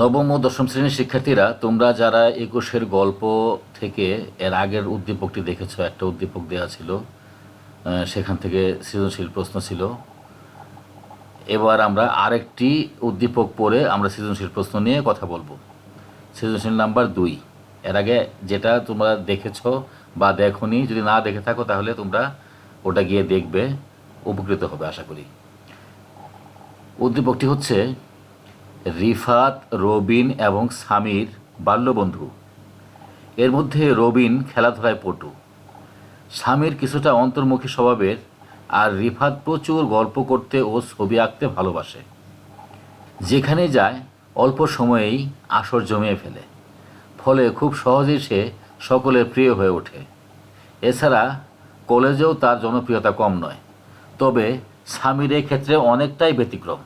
নবম ও দশম শ্রেণির শিক্ষার্থীরা, তোমরা যারা একুশের গল্প থেকে এর আগের উদ্দীপকটি দেখেছ, একটা উদ্দীপক দেওয়া ছিল সেখান থেকে সৃজনশীল প্রশ্ন ছিল। এবার আমরা আরেকটি উদ্দীপক পড়ে আমরা সৃজনশীল প্রশ্ন নিয়ে কথা বলব। সৃজনশীল নাম্বার দুই। এর আগে যেটা তোমরা দেখেছ বা দেখোনি, যদি না দেখে থাকো তাহলে তোমরা ওটা গিয়ে দেখবে, উপকৃত হবে আশা করি। উদ্দীপকটি হচ্ছে রিফাত, রবিন এবং স্বামীর বাল্যবন্ধু। এর মধ্যে রবিন খেলাধুলায় পটু। স্বামীর কিছুটা অন্তর্মুখী স্বভাবের আর রিফাত প্রচুর গল্প করতে ও ছবি আঁকতে ভালোবাসে। যেখানে যায়, অল্প সময়েই আসর জমিয়ে ফেলে। ফলে খুব সহজেই সে সকলের প্রিয় হয়ে ওঠে। এছাড়া কলেজেও তার জনপ্রিয়তা কম নয়। তবে স্বামীর ক্ষেত্রে অনেকটাই ব্যতিক্রম।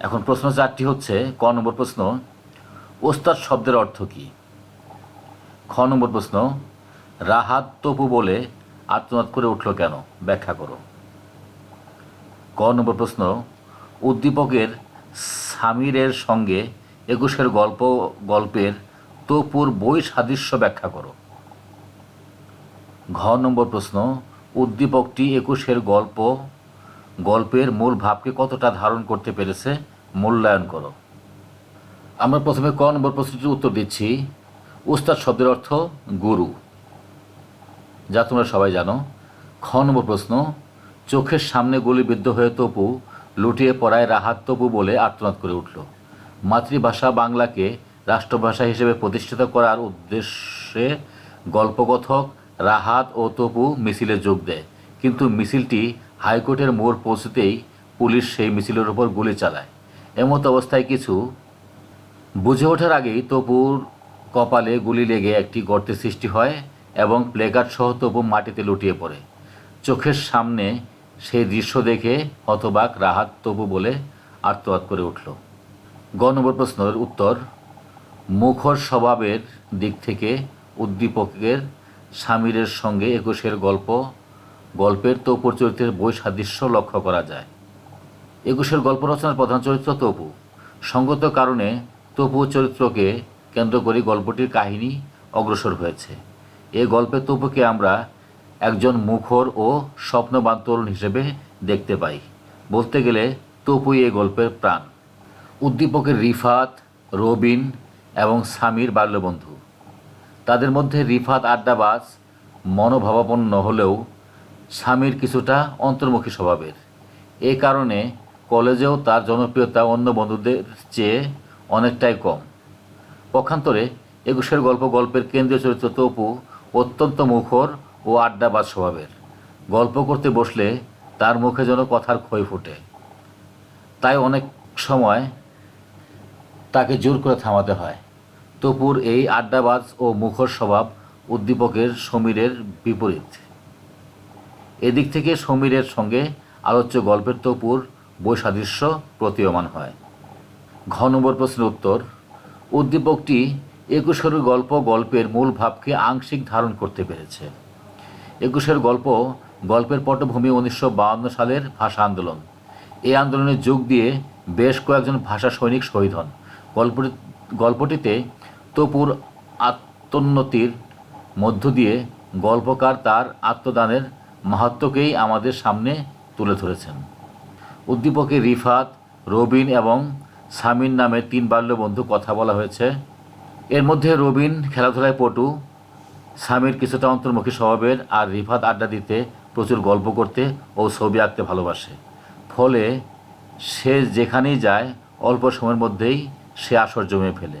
এখন প্রশ্ন চারটি হচ্ছে, ক নম্বর প্রশ্ন, ওস্তাদ শব্দের অর্থ কী? খ নম্বর প্রশ্ন, রাহাত তপু বলে আত্মনাদ করে উঠল কেন? ব্যাখ্যা করো। ক নম্বর প্রশ্ন, উদ্দীপকের সামিরের সঙ্গে একুশের গল্প, গল্পের তপুর বই সাদৃশ্য ব্যাখ্যা করো। ঘ নম্বর প্রশ্ন, উদ্দীপকটি একুশের গল্প গল্পের মূল ভাবকে কতটা ধারণ করতে পেরেছে, মূল্যায়ন করো। আমরা প্রথমে ক নম্বর প্রশ্নটির উত্তর দিচ্ছি, উস্তাদ শব্দের অর্থ গুরু। যা তোমরা সবাই জানো। খ নম্বর প্রশ্ন, চোখের সামনে গুলিবিদ্ধ হয়ে তপু লুটিয়ে পড়ায় রাহাত তপু বলে আর্তনাদ করে উঠল। মাতৃভাষা বাংলাকে রাষ্ট্রভাষা হিসেবে প্রতিষ্ঠিত করার উদ্দেশ্যে গল্পকথক রাহাত ও তপু মিছিলে যোগ দেয়। কিন্তু মিছিলটি হাইকোর্টের মোড় পৌঁছতেই পুলিশ সেই মিছিলের ওপর গুলি চালায়। এমত অবস্থায় কিছু বুঝে ওঠার আগেই তপুর কপালে গুলি লেগে একটি গর্তের সৃষ্টি হয় এবং প্লেকার্ড সহ তপু মাটিতে লুটিয়ে পড়ে। চোখের সামনে সেই দৃশ্য দেখে হতবাক রাহাত তপু বলে আত্মহাত করে উঠল। গ নম্বর প্রশ্নের উত্তর, মুখর স্বভাবের দিক থেকে উদ্দীপকের স্বামীরের সঙ্গে একুশের গল্প গল্পের তপুর চরিত্রের বই সাদৃশ্য লক্ষ্য করা যায়। একুশের গল্প রচনার প্রধান চরিত্র তপু। সঙ্গত কারণে তপু চরিত্রকে কেন্দ্র করে গল্পটির কাহিনী অগ্রসর হয়েছে। এ গল্পে তপুকে আমরা একজন মুখর ও স্বপ্নবান তরুণ হিসেবে দেখতে পাই। বলতে গেলে তপুই এ গল্পের প্রাণ। উদ্দীপকের রিফাত, রবিন এবং স্বামীর বাল্যবন্ধু। তাদের মধ্যে রিফাত আড্ডাবাজ, মনোভাবাপন্ন হলেও স্বামীর কিছুটা অন্তর্মুখী স্বভাবের। এ কারণে কলেজেও তার জনপ্রিয়তা অন্য বন্ধুদের চেয়ে অনেকটাই কম। পক্ষান্তরে একুশের গল্প গল্পের কেন্দ্রীয় চরিত্র তপু অত্যন্ত মুখর ও আড্ডাবাজ স্বভাবের। গল্প করতে বসলে তার মুখে যেন কথার ক্ষয় ফোটে। তাই অনেক সময় তাকে জোর করে থামাতে হয়। তপুর এই আড্ডাবাজ ও মুখর স্বভাব উদ্দীপকের সমীরের বিপরীত। এদিক থেকে সমীরের সঙ্গে আলোচ্য গল্পের তপুর বৈসাদৃশ্য প্রতীয়মান হয়। ঘ নম্বর প্রশ্নের উত্তর, উদ্দীপকটি একুশের গল্প গল্পের মূল ভাবকে আংশিক ধারণ করতে পেরেছে। একুশের গল্প গল্পের পটভূমি উনিশশো সালের ভাষা আন্দোলন। এই আন্দোলনে যোগ দিয়ে বেশ কয়েকজন ভাষা সৈনিক শহীদ হন। গল্পটি, গল্পটিতে তপুর আত্মোন্নতির মধ্য দিয়ে গল্পকার তার আত্মদানের মাহাত্ম্যকেই আমাদের সামনে তুলে ধরেছেন। উদ্দীপকে রিফাত, রবিন এবং সামিন নামে তিন বাল্যবন্ধু কথা বলা হয়েছে। এর মধ্যে রবিন, খেলাধুলায় পটু স্বামীর কিছুটা অন্তর্মুখী স্বভাবের আর রিফাত আড্ডা দিতে প্রচুর গল্প করতে ও ছবি আঁকতে ভালোবাসে। ফলে সে যেখানেই যায়, অল্প সময়ের মধ্যেই সে আসর জমে ফেলে।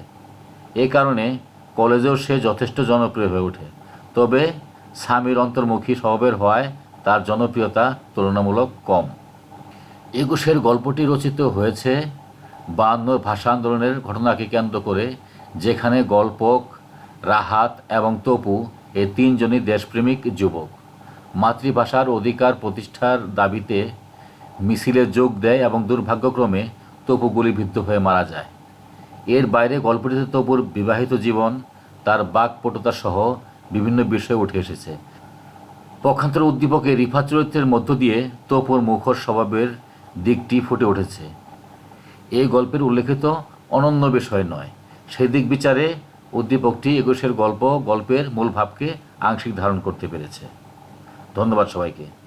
এ কারণে কলেজেও সে যথেষ্ট জনপ্রিয় হয়ে ওঠে। তবে স্বামীর অন্তর্মুখী স্বভাবের হওয়ায় তার জনপ্রিয়তা তুলনামূলক কম। একুশের গল্পটি রচিত হয়েছে বায়ান্ন ভাষা আন্দোলনের ঘটনাকে কেন্দ্র করে, যেখানে গল্পক, রাহাত এবং তপু এই তিনজনই দেশপ্রেমিক যুবক। মাতৃভাষার অধিকার প্রতিষ্ঠার দাবিতে মিছিলে যোগ দেয় এবং দুর্ভাগ্যক্রমে তপু গুলিবিদ্ধ হয়ে মারা যায়। এর বাইরে গল্পটিতে তপুর বিবাহিত জীবন, তার বাকপটুতা সহ বিভিন্ন বিষয় উঠে এসেছে। পক্ষান্তর উদ্দীপকে রিফা চরিত্রের মধ্য দিয়ে তোপর মুখর স্বভাবের দিকটি ফুটে উঠেছে। এই গল্পের উল্লেখিত অনন্য বিষয় নয়। সেই দিক বিচারে উদ্দীপকটি একুশের গল্প, গল্পের মূল ভাবকে আংশিক ধারণ করতে পেরেছে। ধন্যবাদ সবাইকে।